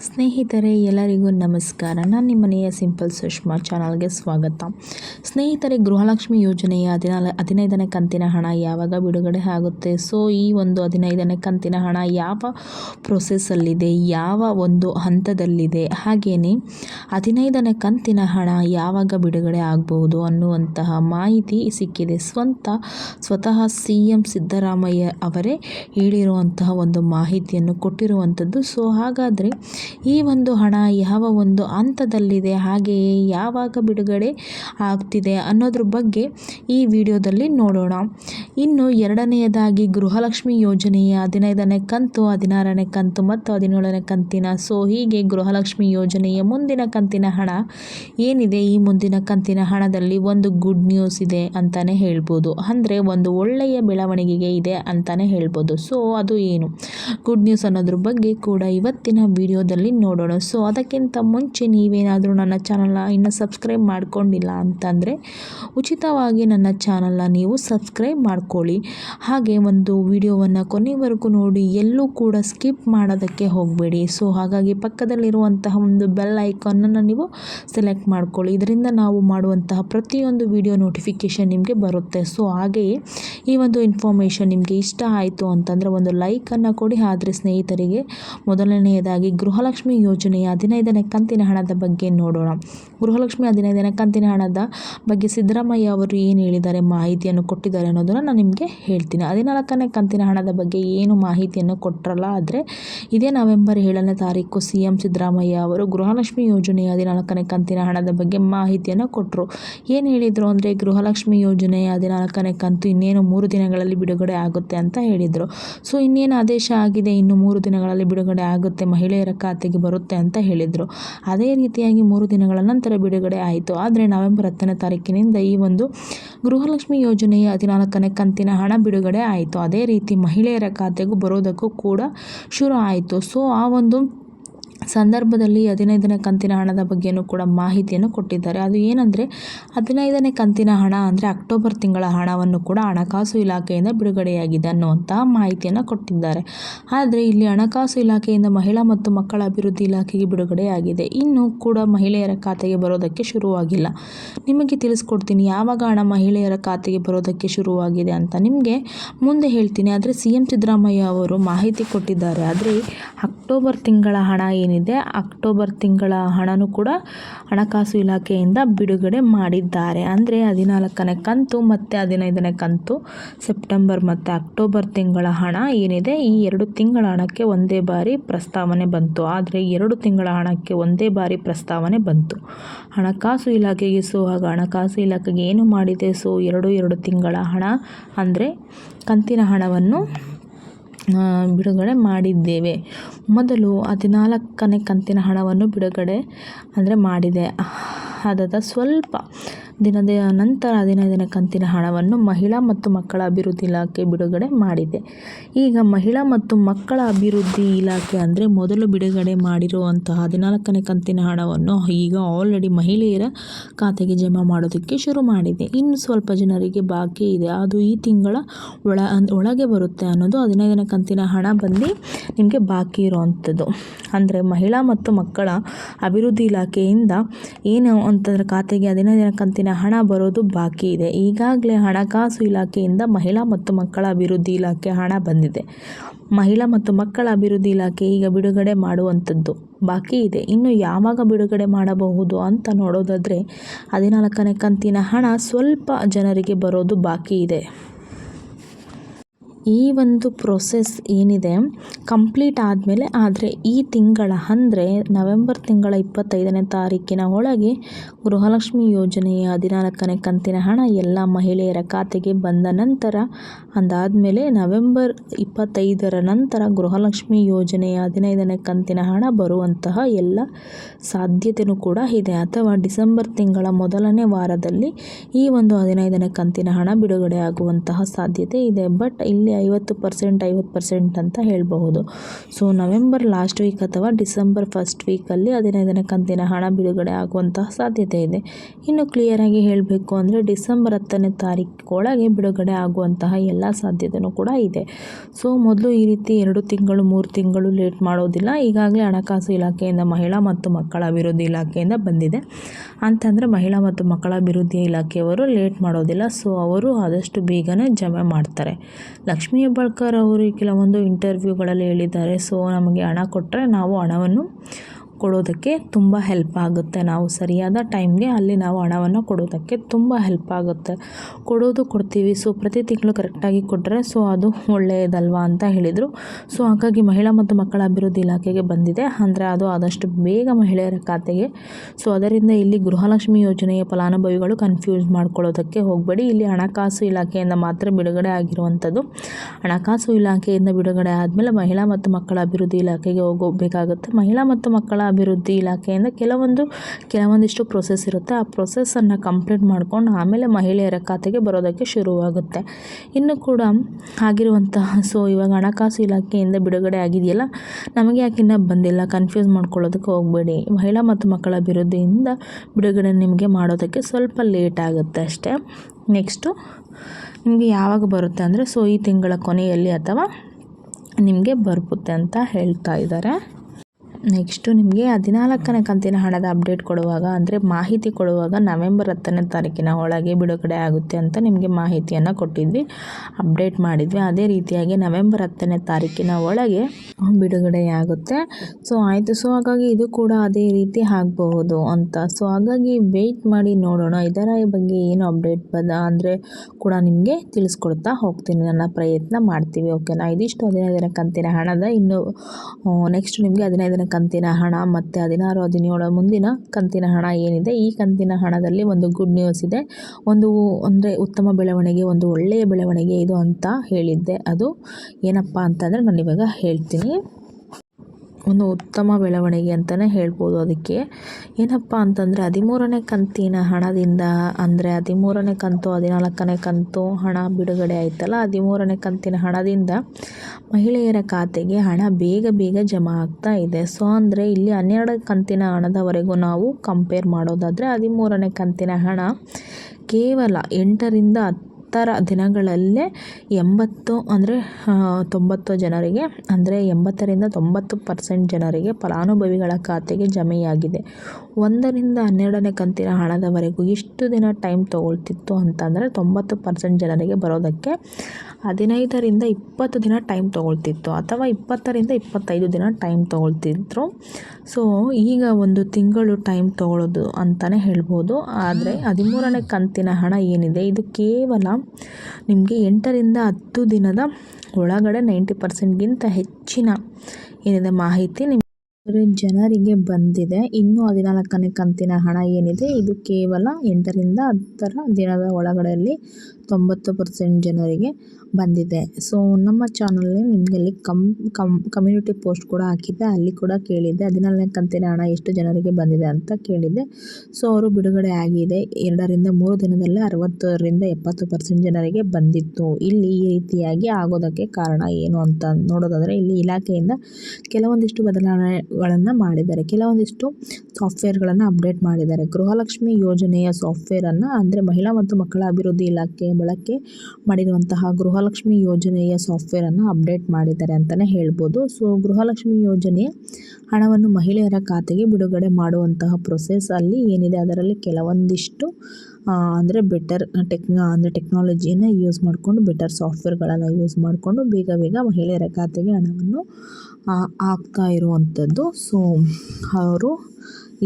ಸ್ನೇಹಿತರೆ, ಎಲ್ಲರಿಗೂ ನಮಸ್ಕಾರ. ನಾನು ನಿಮ್ಮ ಮನೆಯ ಸಿಂಪಲ್ ಸುಷ್ಮಾ ಚಾನಲ್ಗೆ ಸ್ವಾಗತ. ಸ್ನೇಹಿತರೆ, ಗೃಹಲಕ್ಷ್ಮಿ ಯೋಜನೆಯ ಹದಿನಾಲ್, ಹದಿನೈದನೇ ಕಂತಿನ ಹಣ ಯಾವಾಗ ಬಿಡುಗಡೆ ಆಗುತ್ತೆ? ಸೊ, ಈ ಒಂದು ಹದಿನೈದನೇ ಕಂತಿನ ಹಣ ಯಾವ ಪ್ರೊಸೆಸ್ಸಲ್ಲಿದೆ ಯಾವ ಒಂದು ಹಂತದಲ್ಲಿದೆ? ಹಾಗೆಯೇ ಹದಿನೈದನೇ ಕಂತಿನ ಹಣ ಯಾವಾಗ ಬಿಡುಗಡೆ ಆಗಬಹುದು ಅನ್ನುವಂತಹ ಮಾಹಿತಿ ಸಿಕ್ಕಿದೆ. ಸ್ವಂತ, ಸ್ವತಃ ಸಿ ಎಂ ಸಿದ್ದರಾಮಯ್ಯ ಅವರೇ ಹೇಳಿರುವಂತಹ ಒಂದು ಮಾಹಿತಿಯನ್ನು ಕೊಟ್ಟಿರುವಂಥದ್ದು. ಸೊ, ಹಾಗಾದರೆ ಈ ಒಂದು ಹಣ ಯಾವ ಒಂದು ಹಂತದಲ್ಲಿದೆ, ಹಾಗೆಯೇ ಯಾವಾಗ ಬಿಡುಗಡೆ ಆಗ್ತಿದೆ ಅನ್ನೋದ್ರ ಬಗ್ಗೆ ಈ ವಿಡಿಯೋದಲ್ಲಿ ನೋಡೋಣ. ಇನ್ನು ಎರಡನೆಯದಾಗಿ ಗೃಹಲಕ್ಷ್ಮಿ ಯೋಜನೆಯ ಹದಿನೈದನೇ ಕಂತು, ಹದಿನಾರನೇ ಕಂತು ಮತ್ತು ಹದಿನೇಳನೇ ಕಂತಿನ. ಸೊ, ಹೀಗೆ ಗೃಹಲಕ್ಷ್ಮಿ ಯೋಜನೆಯ ಮುಂದಿನ ಕಂತಿನ ಹಣ ಏನಿದೆ? ಈ ಮುಂದಿನ ಕಂತಿನ ಹಣದಲ್ಲಿ ಒಂದು ಗುಡ್ ನ್ಯೂಸ್ ಇದೆ ಅಂತಲೇ ಹೇಳ್ಬೋದು. ಅಂದರೆ ಒಂದು ಒಳ್ಳೆಯ ಬೆಳವಣಿಗೆಗೆ ಇದೆ ಅಂತಲೇ ಹೇಳ್ಬೋದು. ಸೊ, ಅದು ಏನು? ಗುಡ್ ನ್ಯೂಸ್ ಅನ್ನೋದ್ರ ಬಗ್ಗೆ ಕೂಡ ಇವತ್ತಿನ ವಿಡಿಯೋದಲ್ಲಿ ನೋಡೋಣ. ಸೊ ಅದಕ್ಕಿಂತ ಮುಂಚೆ ನೀವೇನಾದರೂ ನನ್ನ ಚಾನಲ್ನ ಇನ್ನು ಸಬ್ಸ್ಕ್ರೈಬ್ ಮಾಡ್ಕೊಂಡಿಲ್ಲ ಅಂತಂದರೆ ಉಚಿತವಾಗಿ ನನ್ನ ಚಾನಲ್ನ ನೀವು ಸಬ್ಸ್ಕ್ರೈಬ್ ಮಾಡ್ಕೊಳ್ಳಿ. ಹಾಗೆ ಒಂದು ವಿಡಿಯೋವನ್ನು ಕೊನೆವರೆಗೂ ನೋಡಿ, ಎಲ್ಲೂ ಕೂಡ ಸ್ಕಿಪ್ ಮಾಡೋದಕ್ಕೆ ಹೋಗಬೇಡಿ. ಸೊ ಹಾಗಾಗಿ ಪಕ್ಕದಲ್ಲಿರುವಂತಹ ಒಂದು ಬೆಲ್ ಐಕಾನನ್ನು ನೀವು ಸೆಲೆಕ್ಟ್ ಮಾಡ್ಕೊಳ್ಳಿ. ಇದರಿಂದ ನಾವು ಮಾಡುವಂತಹ ಪ್ರತಿಯೊಂದು ವಿಡಿಯೋ ನೋಟಿಫಿಕೇಷನ್ ನಿಮಗೆ ಬರುತ್ತೆ. ಸೊ ಹಾಗೆಯೇ ಈ ಒಂದು ಇನ್ಫಾರ್ಮೇಷನ್ ನಿಮಗೆ ಇಷ್ಟ ಆಯಿತು ಅಂತಂದರೆ ಒಂದು ಲೈಕನ್ನು ಕೊಡಿ. ಆದರೆ ಸ್ನೇಹಿತರಿಗೆ ಮೊದಲನೆಯದಾಗಿ ಗೃಹಲಕ್ಷ್ಮಿ ಯೋಜನೆಯ ಹದಿನೈದನೇ ಕಂತಿನ ಹಣದ ಬಗ್ಗೆ ನೋಡೋಣ. ಗೃಹಲಕ್ಷ್ಮಿ ಹದಿನೈದನೇ ಕಂತಿನ ಹಣದ ಬಗ್ಗೆ ಸಿದ್ದರಾಮಯ್ಯ ಅವರು ಏನು ಹೇಳಿದ್ದಾರೆ, ಮಾಹಿತಿಯನ್ನು ಕೊಟ್ಟಿದ್ದಾರೆ ಅನ್ನೋದನ್ನು ನಾನು ನಿಮಗೆ ಹೇಳ್ತೀನಿ. ಹದಿನಾಲ್ಕನೇ ಕಂತಿನ ಹಣದ ಬಗ್ಗೆ ಏನು ಮಾಹಿತಿಯನ್ನು ಕೊಟ್ಟರಲ್ಲ ಆದರೆ ಇದೇ ನವೆಂಬರ್ ಏಳನೇ ತಾರೀಕು ಸಿ ಎಂ ಸಿದ್ದರಾಮಯ್ಯ ಅವರು ಗೃಹಲಕ್ಷ್ಮಿ ಯೋಜನೆಯ ಹದಿನಾಲ್ಕನೇ ಕಂತಿನ ಹಣದ ಬಗ್ಗೆ ಮಾಹಿತಿಯನ್ನು ಕೊಟ್ಟರು ಏನು ಹೇಳಿದರು ಅಂದರೆ ಗೃಹಲಕ್ಷ್ಮಿ ಯೋಜನೆಯ ಹದಿನಾಲ್ಕನೇ ಕಂತು ಇನ್ನೇನು ಮೂರು ದಿನಗಳಲ್ಲಿ ಬಿಡುಗಡೆ ಆಗುತ್ತೆ ಅಂತ ಹೇಳಿದರು. ಸೊ, ಇನ್ನೇನು ಆದೇಶ ಆಗಿದೆ, ಇನ್ನು ಮೂರು ದಿನಗಳಲ್ಲಿ ಬಿಡುಗಡೆ ಆಗುತ್ತೆ ಮಹಿಳೆಯರ ಖಾತೆಗೆ ಬರುತ್ತೆ ಅಂತ ಹೇಳಿದರು. ಅದೇ ರೀತಿಯಾಗಿ ಮೂರು ದಿನಗಳ ನಂತರ ಬಿಡುಗಡೆ ಆಯಿತು. ಆದರೆ ನವೆಂಬರ್ ಹತ್ತನೇ ತಾರೀಕಿನಿಂದ ಈ ಒಂದು ಗೃಹಲಕ್ಷ್ಮಿ ಯೋಜನೆಯ ಹದಿನಾಲ್ಕನೇ ಕಂತಿನ ಹಣ ಬಿಡುಗಡೆ ಆಯಿತು. ಅದೇ ರೀತಿ ಮಹಿಳೆಯರ ಖಾತೆಗೂ ಬರೋದಕ್ಕೂ ಕೂಡ ಶುರು ಆಯಿತು. ಸೊ, ಆ ಒಂದು ಸಂದರ್ಭದಲ್ಲಿ ಹದಿನೈದನೇ ಕಂತಿನ ಹಣದ ಬಗ್ಗೆಯೂ ಕೂಡ ಮಾಹಿತಿಯನ್ನು ಕೊಟ್ಟಿದ್ದಾರೆ. ಅದು ಏನಂದರೆ, ಹದಿನೈದನೇ ಕಂತಿನ ಹಣ ಅಂದರೆ ಅಕ್ಟೋಬರ್ ತಿಂಗಳ ಹಣವನ್ನು ಕೂಡ ಹಣಕಾಸು ಇಲಾಖೆಯಿಂದ ಬಿಡುಗಡೆಯಾಗಿದೆ ಅನ್ನುವಂತಹ ಮಾಹಿತಿಯನ್ನು ಕೊಟ್ಟಿದ್ದಾರೆ. ಆದರೆ ಇಲ್ಲಿ ಹಣಕಾಸು ಇಲಾಖೆಯಿಂದ ಮಹಿಳಾ ಮತ್ತು ಮಕ್ಕಳ ಅಭಿವೃದ್ಧಿ ಇಲಾಖೆಗೆ ಬಿಡುಗಡೆಯಾಗಿದೆ. ಇನ್ನೂ ಕೂಡ ಮಹಿಳೆಯರ ಖಾತೆಗೆ ಬರೋದಕ್ಕೆ ಶುರುವಾಗಿಲ್ಲ. ನಿಮಗೆ ತಿಳಿಸ್ಕೊಡ್ತೀನಿ, ಯಾವಾಗ ಹಣ ಮಹಿಳೆಯರ ಖಾತೆಗೆ ಬರೋದಕ್ಕೆ ಶುರುವಾಗಿದೆ ಅಂತ ನಿಮಗೆ ಮುಂದೆ ಹೇಳ್ತೀನಿ. ಆದರೆ ಸಿ ಎಂ ಸಿದ್ದರಾಮಯ್ಯ ಅವರು ಮಾಹಿತಿ ಕೊಟ್ಟಿದ್ದಾರೆ. ಆದರೆ ಅಕ್ಟೋಬರ್ ತಿಂಗಳ ಹಣ ಏನಿದೆ, ಅಕ್ಟೋಬರ್ ತಿಂಗಳ ಹಣನೂ ಕೂಡ ಹಣಕಾಸು ಇಲಾಖೆಯಿಂದ ಬಿಡುಗಡೆ ಮಾಡಿದ್ದಾರೆ. ಅಂದರೆ ಹದಿನಾಲ್ಕನೇ ಕಂತು ಮತ್ತು ಹದಿನೈದನೇ ಕಂತು, ಸೆಪ್ಟೆಂಬರ್ ಮತ್ತು ಅಕ್ಟೋಬರ್ ತಿಂಗಳ ಹಣ ಏನಿದೆ, ಈ ಎರಡು ತಿಂಗಳ ಹಣಕ್ಕೆ ಒಂದೇ ಬಾರಿ ಪ್ರಸ್ತಾವನೆ ಬಂತು. ಆದರೆ ಎರಡು ತಿಂಗಳ ಹಣಕ್ಕೆ ಒಂದೇ ಬಾರಿ ಪ್ರಸ್ತಾವನೆ ಬಂತು. ಹಣಕಾಸು ಇಲಾಖೆಗೆ ಸೊ ಆಗ ಹಣಕಾಸು ಇಲಾಖೆಗೆ ಏನು ಮಾಡಿದೆ ಸೊ, ಎರಡು ಎರಡು ತಿಂಗಳ ಹಣ ಅಂದರೆ ಕಂತಿನ ಹಣವನ್ನು ಬಿಡುಗಡೆ ಮಾಡಿದ್ದೇವೆ. ಮೊದಲು ಹದಿನಾಲ್ಕನೇ ಕಂತಿನ ಹಣವನ್ನು ಬಿಡುಗಡೆ ಅಂದರೆ ಮಾಡಿದೆ. ಅದಾದ ಸ್ವಲ್ಪ ದಿನದ ನಂತರ ಹದಿನೈದನೇ ಕಂತಿನ ಹಣವನ್ನು ಮಹಿಳಾ ಮತ್ತು ಮಕ್ಕಳ ಅಭಿವೃದ್ಧಿ ಇಲಾಖೆ ಬಿಡುಗಡೆ ಮಾಡಿದೆ. ಈಗ ಮಹಿಳಾ ಮತ್ತು ಮಕ್ಕಳ ಅಭಿವೃದ್ಧಿ ಇಲಾಖೆ ಅಂದರೆ ಮೊದಲು ಬಿಡುಗಡೆ ಮಾಡಿರುವಂತಹ ಹದಿನಾಲ್ಕನೇ ಕಂತಿನ ಹಣವನ್ನು ಈಗ ಆಲ್ರೆಡಿ ಮಹಿಳೆಯರ ಖಾತೆಗೆ ಜಮಾ ಮಾಡೋದಕ್ಕೆ ಶುರು ಮಾಡಿದೆ. ಇನ್ನು ಸ್ವಲ್ಪ ಜನರಿಗೆ ಬಾಕಿ ಇದೆ. ಅದು ಈ ತಿಂಗಳ ಒಳ ಒಳಗೆ ಬರುತ್ತೆ ಅನ್ನೋದು ಹದಿನೈದನೇ ಕಂತಿನ ಹಣ ಬಂದು ನಿಮಗೆ ಬಾಕಿ ಇರುವಂಥದ್ದು. ಅಂದರೆ ಮಹಿಳಾ ಮತ್ತು ಮಕ್ಕಳ ಅಭಿವೃದ್ಧಿ ಇಲಾಖೆಯಿಂದ ಏನು ಅಂತಂದರೆ ಖಾತೆಗೆ ಹದಿನೈದನೇ ಕಂತಿನ ಹಣ ಬರೋದು ಬಾಕಿ ಇದೆ. ಈಗಾಗಲೇ ಹಣಕಾಸು ಇಲಾಖೆಯಿಂದ ಮಹಿಳಾ ಮತ್ತು ಮಕ್ಕಳ ಅಭಿವೃದ್ಧಿ ಇಲಾಖೆ ಹಣ ಬಂದಿದೆ. ಮಹಿಳಾ ಮತ್ತು ಮಕ್ಕಳ ಅಭಿವೃದ್ಧಿ ಇಲಾಖೆ ಈಗ ಬಿಡುಗಡೆ ಮಾಡುವಂಥದ್ದು ಬಾಕಿ ಇದೆ. ಇನ್ನು ಯಾವಾಗ ಬಿಡುಗಡೆ ಮಾಡಬಹುದು ಅಂತ ನೋಡೋದಾದರೆ ಹದಿನಾಲ್ಕನೇ ಕಂತಿನ ಹಣ ಸ್ವಲ್ಪ ಜನರಿಗೆ ಬರೋದು ಬಾಕಿ ಇದೆ. ಈ ಒಂದು ಪ್ರೊಸೆಸ್ ಏನಿದೆ ಕಂಪ್ಲೀಟ್ ಆದಮೇಲೆ ಆದರೆ ಈ ತಿಂಗಳ ಅಂದರೆ ನವೆಂಬರ್ ತಿಂಗಳ ಇಪ್ಪತ್ತೈದನೇ ತಾರೀಕಿನ ಒಳಗೆ ಗೃಹಲಕ್ಷ್ಮಿ ಯೋಜನೆಯ ಹದಿನಾಲ್ಕನೇ ಕಂತಿನ ಹಣ ಎಲ್ಲ ಮಹಿಳೆಯರ ಖಾತೆಗೆ ಬಂದ ನಂತರ, ಅದಾದಮೇಲೆ ನವೆಂಬರ್ ಇಪ್ಪತ್ತೈದರ ನಂತರ ಗೃಹಲಕ್ಷ್ಮಿ ಯೋಜನೆಯ ಹದಿನೈದನೇ ಕಂತಿನ ಹಣ ಬರುವಂತಹ ಎಲ್ಲ ಸಾಧ್ಯತೆಯೂ ಕೂಡ ಇದೆ. ಅಥವಾ ಡಿಸೆಂಬರ್ ತಿಂಗಳ ಮೊದಲನೇ ವಾರದಲ್ಲಿ ಈ ಒಂದು ಹದಿನೈದನೇ ಕಂತಿನ ಹಣ ಬಿಡುಗಡೆ ಆಗುವಂತಹ ಸಾಧ್ಯತೆ ಇದೆ. ಬಟ್ ಇಲ್ಲಿ ಐವತ್ತು ಪರ್ಸೆಂಟ್ ಐವತ್ತು ಪರ್ಸೆಂಟ್ ಅಂತ ಹೇಳಬಹುದು. ಸೊ ನವೆಂಬರ್ ಲಾಸ್ಟ್ ವೀಕ್ ಅಥವಾ ಡಿಸೆಂಬರ್ ಫಸ್ಟ್ ವೀಕಲ್ಲಿ ಹದಿನೈದನೇ ಕಂತಿನ ಹಣ ಬಿಡುಗಡೆ ಆಗುವಂತಹ ಸಾಧ್ಯತೆ ಇದೆ. ಇನ್ನು ಕ್ಲಿಯರಾಗಿ ಹೇಳಬೇಕು ಅಂದರೆ ಡಿಸೆಂಬರ್ ಹತ್ತನೇ ತಾರೀಕೊಳಗೆ ಬಿಡುಗಡೆ ಆಗುವಂತಹ ಎಲ್ಲ ಸಾಧ್ಯತೆಯೂ ಕೂಡ ಇದೆ. ಸೊ ಮೊದಲು ಈ ರೀತಿ ಎರಡು ತಿಂಗಳು, ಮೂರು ತಿಂಗಳು ಲೇಟ್ ಮಾಡೋದಿಲ್ಲ. ಈಗಾಗಲೇ ಹಣಕಾಸು ಇಲಾಖೆಯಿಂದ ಮಹಿಳಾ ಮತ್ತು ಮಕ್ಕಳ ಅಭಿವೃದ್ಧಿ ಇಲಾಖೆಯಿಂದ ಬಂದಿದೆ. ಅಂತಂದರೆ ಮಹಿಳಾ ಮತ್ತು ಮಕ್ಕಳ ಅಭಿವೃದ್ಧಿ ಇಲಾಖೆಯವರು ಲೇಟ್ ಮಾಡೋದಿಲ್ಲ. ಸೊ ಅವರು ಆದಷ್ಟು ಬೇಗನೆ ಜಮೆ ಮಾಡ್ತಾರೆ. ಲಕ್ಷ್ಮೀ ಹೆಬ್ಬಾಳ್ಕರ್ ಅವರು ಕೆಲವೊಂದು ಇಂಟರ್ವ್ಯೂಗಳಲ್ಲಿ ಹೇಳಿದ್ದಾರೆ. ಸೊ ನಮಗೆ ಹಣ ಕೊಟ್ಟರೆ ನಾವು ಹಣವನ್ನು ಕೊಡೋದಕ್ಕೆ ತುಂಬ ಹೆಲ್ಪ್ ಆಗುತ್ತೆ. ನಾವು ಸರಿಯಾದ ಟೈಮ್ಗೆ ಅಲ್ಲಿ ನಾವು ಹಣವನ್ನು ಕೊಡೋದಕ್ಕೆ ತುಂಬ ಹೆಲ್ಪ್ ಆಗುತ್ತೆ. ಕೊಡೋದು ಕೊಡ್ತೀವಿ. ಸೊ ಪ್ರತಿ ತಿಂಗಳು ಕರೆಕ್ಟಾಗಿ ಕೊಟ್ಟರೆ ಸೊ ಅದು ಒಳ್ಳೆಯದಲ್ವಾ ಅಂತ ಹೇಳಿದರು. ಸೊ ಹಾಗಾಗಿ ಮಹಿಳಾ ಮತ್ತು ಮಕ್ಕಳ ಅಭಿವೃದ್ಧಿ ಇಲಾಖೆಗೆ ಬಂದಿದೆ. ಅಂದರೆ ಅದು ಆದಷ್ಟು ಬೇಗ ಮಹಿಳೆಯರ ಖಾತೆಗೆ. ಸೊ ಅದರಿಂದ ಇಲ್ಲಿ ಗೃಹಲಕ್ಷ್ಮಿ ಯೋಜನೆಯ ಫಲಾನುಭವಿಗಳು ಕನ್ಫ್ಯೂಸ್ ಮಾಡ್ಕೊಳ್ಳೋದಕ್ಕೆ ಹೋಗಬೇಡಿ. ಇಲ್ಲಿ ಹಣಕಾಸು ಇಲಾಖೆಯಿಂದ ಮಾತ್ರ ಬಿಡುಗಡೆ ಆಗಿರುವಂಥದ್ದು. ಹಣಕಾಸು ಇಲಾಖೆಯಿಂದ ಬಿಡುಗಡೆ ಆದಮೇಲೆ ಮಹಿಳಾ ಮತ್ತು ಮಕ್ಕಳ ಅಭಿವೃದ್ಧಿ ಇಲಾಖೆಗೆ ಹೋಗಬೇಕಾಗುತ್ತೆ. ಮಹಿಳಾ ಮತ್ತು ಮಕ್ಕಳ ಅಭಿವೃದ್ಧಿ ಇಲಾಖೆಯಿಂದ ಕೆಲವೊಂದು, ಕೆಲವೊಂದಿಷ್ಟು ಪ್ರೊಸೆಸ್ ಇರುತ್ತೆ. ಆ ಪ್ರೊಸೆಸನ್ನು ಕಂಪ್ಲೀಟ್ ಮಾಡ್ಕೊಂಡು ಆಮೇಲೆ ಮಹಿಳೆಯರ ಖಾತೆಗೆ ಬರೋದಕ್ಕೆ ಶುರುವಾಗುತ್ತೆ. ಇನ್ನು ಕೂಡ ಆಗಿರುವಂತಹ ಸೊ ಇವಾಗ ಹಣಕಾಸು ಇಲಾಖೆಯಿಂದ ಬಿಡುಗಡೆ ಆಗಿದೆಯಲ್ಲ, ನಮಗೆ ಯಾಕಿನ್ನ ಬಂದಿಲ್ಲ? ಕನ್ಫ್ಯೂಸ್ ಮಾಡ್ಕೊಳ್ಳೋದಕ್ಕೆ ಹೋಗಬೇಡಿ. ಮಹಿಳಾ ಮತ್ತು ಮಕ್ಕಳ ಅಭಿವೃದ್ಧಿಯಿಂದ ಬಿಡುಗಡೆ ನಿಮಗೆ ಮಾಡೋದಕ್ಕೆ ಸ್ವಲ್ಪ ಲೇಟ್ ಆಗುತ್ತೆ ಅಷ್ಟೇ. ನೆಕ್ಸ್ಟು ನಿಮಗೆ ಯಾವಾಗ ಬರುತ್ತೆ ಅಂದರೆ ಸೊ ಈ ತಿಂಗಳ ಕೊನೆಯಲ್ಲಿ ಅಥವಾ ನಿಮಗೆ ಬರುತ್ತೆ ಅಂತ ಹೇಳ್ತಾ ಇದ್ದಾರೆ. ನೆಕ್ಸ್ಟು ನಿಮಗೆ ಹದಿನಾಲ್ಕನೇ ಕಂತಿನ ಹಣದ ಅಪ್ಡೇಟ್ ಕೊಡುವಾಗ, ಅಂದರೆ ಮಾಹಿತಿ ಕೊಡುವಾಗ ನವೆಂಬರ್ ಹತ್ತನೇ ತಾರೀಕಿನ ಒಳಗೆ ಬಿಡುಗಡೆ ಆಗುತ್ತೆ ಅಂತ ನಿಮಗೆ ಮಾಹಿತಿಯನ್ನು ಕೊಟ್ಟಿದ್ವಿ, ಅಪ್ಡೇಟ್ ಮಾಡಿದ್ವಿ. ಅದೇ ರೀತಿಯಾಗಿ ನವೆಂಬರ್ ಹತ್ತನೇ ತಾರೀಕಿನ ಒಳಗೆ ಬಿಡುಗಡೆಯಾಗುತ್ತೆ. ಸೊ, ಆಯಿತು. ಸೊ, ಹಾಗಾಗಿ ಇದು ಕೂಡ ಅದೇ ರೀತಿ ಆಗಬಹುದು ಅಂತ. ಸೊ, ಹಾಗಾಗಿ ವೆಯ್ಟ್ ಮಾಡಿ ನೋಡೋಣ. ಇದರ ಬಗ್ಗೆ ಏನು ಅಪ್ಡೇಟ್ ಬದ ಅಂದರೆ ಕೂಡ ನಿಮಗೆ ತಿಳಿಸ್ಕೊಡ್ತಾ ಹೋಗ್ತೀನಿ. ನನ್ನ ಪ್ರಯತ್ನ ಮಾಡ್ತೀವಿ, ಓಕೆನಾ? ಇದಿಷ್ಟು ಹದಿನೈದನೇ ಕಂತಿನ ಹಣದ ಇನ್ನು ನೆಕ್ಸ್ಟ್ ನಿಮಗೆ ಹದಿನೈದನೇ ಕಂತಿನ ಹಣ ಮತ್ತು ಹದಿನಾರು ಹದಿನೇಳು ಮುಂದಿನ ಕಂತಿನ ಹಣ ಏನಿದೆ, ಈ ಕಂತಿನ ಹಣದಲ್ಲಿ ಒಂದು ಗುಡ್ ನ್ಯೂಸ್ ಇದೆ. ಒಂದು ಅಂದರೆ ಉತ್ತಮ ಬೆಳವಣಿಗೆ, ಒಂದು ಒಳ್ಳೆಯ ಬೆಳವಣಿಗೆ ಇದು ಅಂತ ಹೇಳಿದ್ದೆ. ಅದು ಏನಪ್ಪ ಅಂತಂದರೆ ನಾನು ಇವಾಗ ಹೇಳ್ತೀನಿ. ಒಂದು ಉತ್ತಮ ಬೆಳವಣಿಗೆ ಅಂತಲೇ ಹೇಳ್ಬೋದು ಅದಕ್ಕೆ. ಏನಪ್ಪ ಅಂತಂದರೆ ಹದಿಮೂರನೇ ಕಂತಿನ ಹಣದಿಂದ ಅಂದರೆ ಹದಿಮೂರನೇ ಕಂತು, ಹದಿನಾಲ್ಕನೇ ಕಂತು ಹಣ ಬಿಡುಗಡೆ ಆಯ್ತಲ್ಲ, ಹದಿಮೂರನೇ ಕಂತಿನ ಹಣದಿಂದ ಮಹಿಳೆಯರ ಖಾತೆಗೆ ಹಣ ಬೇಗ ಬೇಗ ಜಮಾ ಆಗ್ತಾ ಇದೆ. ಸೊ ಅಂದರೆ ಇಲ್ಲಿ ಹನ್ನೆರಡು ಕಂತಿನ ಹಣದವರೆಗೂ ನಾವು ಕಂಪೇರ್ ಮಾಡೋದಾದರೆ ಹದಿಮೂರನೇ ಕಂತಿನ ಹಣ ಕೇವಲ ಎಂಟರಿಂದ ಹತ್ತರ ದಿನಗಳಲ್ಲೇ ಎಂಬತ್ತು ಅಂದರೆ ತೊಂಬತ್ತು ಜನರಿಗೆ, ಅಂದರೆ ಎಂಬತ್ತರಿಂದ ತೊಂಬತ್ತು ಪರ್ಸೆಂಟ್ ಜನರಿಗೆ ಫಲಾನುಭವಿಗಳ ಖಾತೆಗೆ ಜಮೆಯಾಗಿದೆ. ಒಂದರಿಂದ ಹನ್ನೆರಡನೇ ಕಂತಿನ ಹಣದವರೆಗೂ ಇಷ್ಟು ದಿನ ಟೈಮ್ ತೊಗೊಳ್ತಿತ್ತು ಅಂತಂದರೆ ತೊಂಬತ್ತು ಪರ್ಸೆಂಟ್ ಜನರಿಗೆ ಬರೋದಕ್ಕೆ ಹದಿನೈದರಿಂದ ಇಪ್ಪತ್ತು ದಿನ ಟೈಮ್ ತೊಗೊಳ್ತಿತ್ತು ಅಥವಾ ಇಪ್ಪತ್ತರಿಂದ ಇಪ್ಪತ್ತೈದು ದಿನ ಟೈಮ್ ತೊಗೊಳ್ತಿದ್ರು. ಸೊ ಈಗ ಒಂದು ತಿಂಗಳು ಟೈಮ್ ತೊಗೊಳ್ಳೋದು ಅಂತಲೇ ಹೇಳ್ಬೋದು. ಆದರೆ ಹದಿಮೂರನೇ ಕಂತಿನ ಹಣ ಏನಿದೆ? ಇದು ಕೇವಲ ನಿಮಗೆ ಎಂಟರಿಂದ ಹತ್ತು ದಿನದ ಒಳಗಡೆ ನೈಂಟಿ ಪರ್ಸೆಂಟ್ಗಿಂತ ಹೆಚ್ಚಿನ ಏನಿದೆ ಮಾಹಿತಿ ನಿಮ್ಮ ಜನರಿಗೆ ಬಂದಿದೆ. ಇನ್ನು ಹದಿನಾಲ್ಕನೇ ಕಂತಿನ ಹಣ ಏನಿದೆ, ಇದು ಕೇವಲ ಎಂಟರಿಂದ ಹತ್ತರ ದಿನದ ಒಳಗಡೆಯಲ್ಲಿ ತೊಂಬತ್ತು ಪರ್ಸೆಂಟ್ ಜನರಿಗೆ ಬಂದಿದೆ. ಸೊ ನಮ್ಮ ಚಾನಲ್ಲಿ ನಿಮಗೆ ಅಲ್ಲಿ ಕಮ್ ಕಮ್ ಕಮ್ಯುನಿಟಿ ಪೋಸ್ಟ್ ಕೂಡ ಹಾಕಿದ್ದೆ. ಅಲ್ಲಿ ಕೂಡ ಕೇಳಿದ್ದೆ. ಹದಿನಾಲ್ಕನೇ ಕಂತಿನ ಹಣ ಎಷ್ಟು ಜನರಿಗೆ ಬಂದಿದೆ ಅಂತ ಕೇಳಿದ್ದೆ. ಸೊ ಅವರು ಬಿಡುಗಡೆ ಆಗಿದೆ. ಎರಡರಿಂದ ಮೂರು ದಿನದಲ್ಲೇ ಅರವತ್ತರಿಂದ ಎಪ್ಪತ್ತು ಪರ್ಸೆಂಟ್ ಜನರಿಗೆ ಬಂದಿತ್ತು. ಇಲ್ಲಿ ಈ ರೀತಿಯಾಗಿ ಆಗೋದಕ್ಕೆ ಕಾರಣ ಏನು ಅಂತ ನೋಡೋದಾದರೆ, ಇಲ್ಲಿ ಇಲಾಖೆಯಿಂದ ಕೆಲವೊಂದಿಷ್ಟು ಬದಲಾವಣೆಗಳನ್ನು ಮಾಡಿದ್ದಾರೆ. ಕೆಲವೊಂದಿಷ್ಟು ಸಾಫ್ಟ್ವೇರ್ಗಳನ್ನು ಅಪ್ಡೇಟ್ ಮಾಡಿದ್ದಾರೆ. ಗೃಹಲಕ್ಷ್ಮಿ ಯೋಜನೆಯ ಸಾಫ್ಟ್ವೇರನ್ನು ಅಂದರೆ ಮಹಿಳಾ ಮತ್ತು ಮಕ್ಕಳ ಅಭಿವೃದ್ಧಿ ಇಲಾಖೆ ಬಳಕೆ ಮಾಡಿರುವಂತಹ ಗೃಹಲಕ್ಷ್ಮಿ ಯೋಜನೆಯ ಸಾಫ್ಟ್ವೇರನ್ನು ಅಪ್ಡೇಟ್ ಮಾಡಿದ್ದಾರೆ ಅಂತಲೇ ಹೇಳ್ಬೋದು. ಸೊ ಗೃಹಲಕ್ಷ್ಮಿ ಯೋಜನೆ ಹಣವನ್ನು ಮಹಿಳೆಯರ ಖಾತೆಗೆ ಬಿಡುಗಡೆ ಮಾಡುವಂತಹ ಪ್ರೊಸೆಸ್ ಅಲ್ಲಿ ಏನಿದೆ? ಅದರಲ್ಲಿ ಕೆಲವೊಂದಿಷ್ಟು ಅಂದರೆ ಬೆಟರ್ ಟೆಕ್ ಅಂದರೆ ಟೆಕ್ನಾಲಜಿಯನ್ನು ಯೂಸ್ ಮಾಡಿಕೊಂಡು ಬೆಟರ್ ಸಾಫ್ಟ್ವೇರ್ಗಳನ್ನು ಯೂಸ್ ಮಾಡಿಕೊಂಡು ಬೇಗ ಬೇಗ ಮಹಿಳೆಯರ ಖಾತೆಗೆ ಹಣವನ್ನು ಹಾಕ್ತಾ ಇರುವಂಥದ್ದು ಸೊ ಅವರು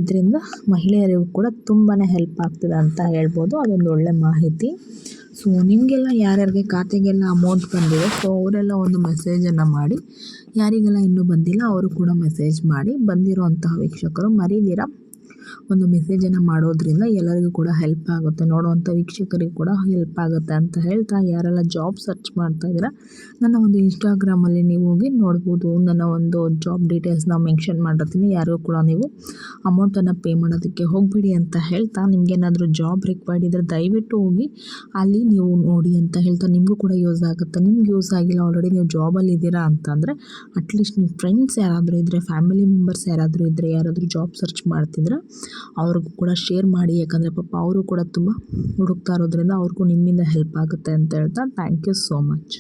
ಇದರಿಂದ ಮಹಿಳೆಯರಿಗೂ ಕೂಡ ತುಂಬಾ ಹೆಲ್ಪ್ ಆಗ್ತಿದೆ ಅಂತ ಹೇಳ್ಬೋದು. ಅದೊಂದು ಒಳ್ಳೆ ಮಾಹಿತಿ. ಸೊ ನಿಮಗೆಲ್ಲ ಯಾರ್ಯಾರಿಗೆ ಖಾತೆಗೆಲ್ಲ ಅಮೌಂಟ್ ಬಂದಿದೆ ಸೊ ಅವರೆಲ್ಲ ಒಂದು ಮೆಸೇಜನ್ನು ಮಾಡಿ. ಯಾರಿಗೆಲ್ಲ ಇನ್ನೂ ಬಂದಿಲ್ಲ, ಅವರು ಕೂಡ ಮೆಸೇಜ್ ಮಾಡಿ. ಬಂದಿರುವಂತಹ ವೀಕ್ಷಕರು ಮರಿದಿರ. ಒಂದು ಮೆಸೇಜನ್ನು ಮಾಡೋದ್ರಿಂದ ಎಲ್ಲರಿಗೂ ಕೂಡ ಹೆಲ್ಪ್ ಆಗುತ್ತೆ. ನೋಡುವಂಥ ವೀಕ್ಷಕರಿಗೂ ಕೂಡ ಹೆಲ್ಪ್ ಆಗುತ್ತೆ ಅಂತ ಹೇಳ್ತಾ ಯಾರೆಲ್ಲ ಜಾಬ್ ಸರ್ಚ್ ಮಾಡ್ತಾ ಇದ್ದೀರಾ, ನನ್ನ ಒಂದು ಇನ್ಸ್ಟಾಗ್ರಾಮಲ್ಲಿ ನೀವು ಹೋಗಿ ನೋಡ್ಬೋದು. ನನ್ನ ಒಂದು ಜಾಬ್ ಡೀಟೇಲ್ಸ್ನ ಮೆನ್ಷನ್ ಮಾಡಿರ್ತೀನಿ. ಯಾರಿಗೂ ಕೂಡ ನೀವು ಅಮೌಂಟನ್ನು ಪೇ ಮಾಡೋದಕ್ಕೆ ಹೋಗಬೇಡಿ ಅಂತ ಹೇಳ್ತಾ ನಿಮಗೇನಾದರೂ ಜಾಬ್ ರಿಕ್ವೈರ್ಡ್ ಇದ್ದರೆ ದಯವಿಟ್ಟು ಹೋಗಿ ಅಲ್ಲಿ ನೀವು ನೋಡಿ ಅಂತ ಹೇಳ್ತಾ ನಿಮಗೂ ಕೂಡ ಯೂಸ್ ಆಗುತ್ತೆ. ನಿಮ್ಗೆ ಯೂಸ್ ಆಗಿಲ್ಲ ಆಲ್ರೆಡಿ ನೀವು ಜಾಬಲ್ಲಿ ಇದ್ದೀರಾ ಅಂತಂದರೆ ಅಟ್ಲೀಸ್ಟ್ ನಿಮ್ಮ ಫ್ರೆಂಡ್ಸ್ ಯಾರಾದರೂ ಇದ್ದರೆ ಫ್ಯಾಮಿಲಿ ಮೆಂಬರ್ಸ್ ಯಾರಾದರೂ ಇದ್ದರೆ ಯಾರಾದರೂ ಜಾಬ್ ಸರ್ಚ್ ಮಾಡ್ತಿದ್ರೆ ಅವ್ರಿಗೂ ಕೂಡ ಶೇರ್ ಮಾಡಿ. ಯಾಕಂದರೆ ಪಾಪ ಅವರು ಕೂಡ ತುಂಬ ಹುಡುಕ್ತಾ ಇರೋದ್ರಿಂದ ಅವ್ರಿಗೂ ನಿಮ್ಮಿಂದ ಹೆಲ್ಪ್ ಆಗುತ್ತೆ ಅಂತ ಹೇಳ್ತಾ. Thank you so much